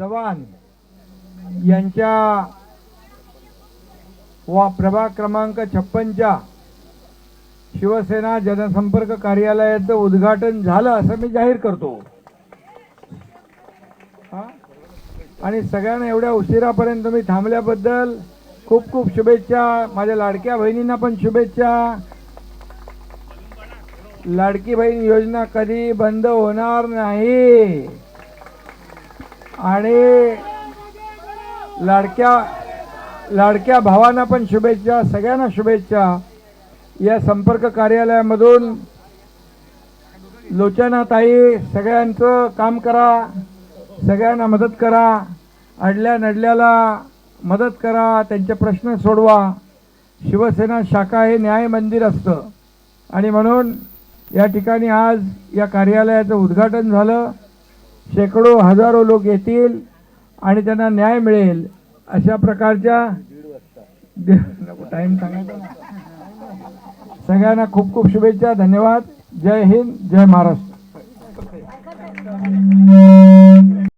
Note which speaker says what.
Speaker 1: चव्हाण यांच्या वा प्रभाग क्रमांक छप्पनच्या शिवसेना जनसंपर्क कार्यालयाचं उद्घाटन झालं असं मी जाहीर करतो. आणि सगळ्यांना एवढ्या उशिरापर्यंत मी थांबल्याबद्दल खूप खूप शुभेच्छा. माझ्या लाडक्या बहिणींना पण शुभेच्छा. लाडकी बहीण योजना कधी बंद होणार नाही? आणि लाडक्या लाडक्या भावांना पण शुभेच्छा सगळ्यांना शुभेच्छा. या संपर्क कार्यालयामधून लोचनाताई सगळ्यांचं काम करा सगळ्यांना मदत करा अडल्या नडल्याला मदत करा त्यांचे प्रश्न सोडवा. शिवसेना शाखा हे न्याय मंदिर असतं. आणि म्हणून या ठिकाणी आज या कार्यालयाचं उद्घाटन झालं. शेकडो हजारो लोक येतील आणि त्यांना न्याय मिळेल अशा प्रकारच्या टाइम सांगायचा सगळ्यांना खूप खूप शुभेच्छा धन्यवाद. जय हिंद जय महाराष्ट्र.